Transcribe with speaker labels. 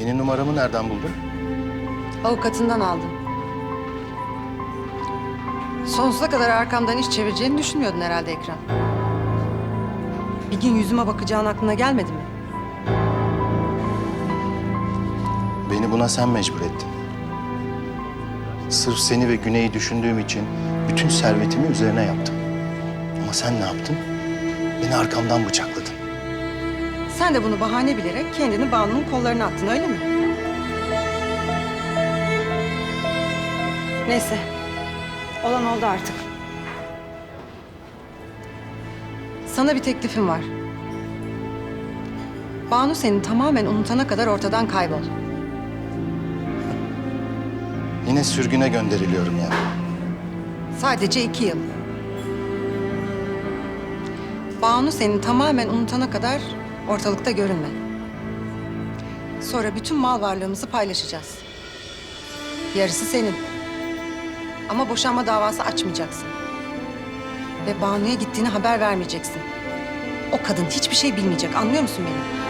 Speaker 1: Yeni numaramı nereden buldun?
Speaker 2: Avukatından aldım. Sonsuza kadar arkamdan iş çevireceğini düşünmüyordun herhalde Ekrem. Bir gün yüzüme bakacağın aklına gelmedi mi?
Speaker 1: Beni buna sen mecbur ettin. Sırf seni ve Güney'i düşündüğüm için bütün servetimi üzerine yaptım. Ama sen ne yaptın? Beni arkamdan bıçakladın.
Speaker 2: Sen de bunu bahane bilerek kendini Banu'nun kollarına attın öyle mi? Neyse. Olan oldu artık. Sana bir teklifim var. Banu seni tamamen unutana kadar ortadan kaybol.
Speaker 1: Yine sürgüne gönderiliyorum ya.
Speaker 2: Sadece iki yıl. Banu seni tamamen unutana kadar ortalıkta görünme. Sonra bütün mal varlığımızı paylaşacağız. Yarısı senin. Ama boşanma davası açmayacaksın. Ve Banu'ya gittiğini haber vermeyeceksin. O kadın hiçbir şey bilmeyecek. Anlıyor musun beni?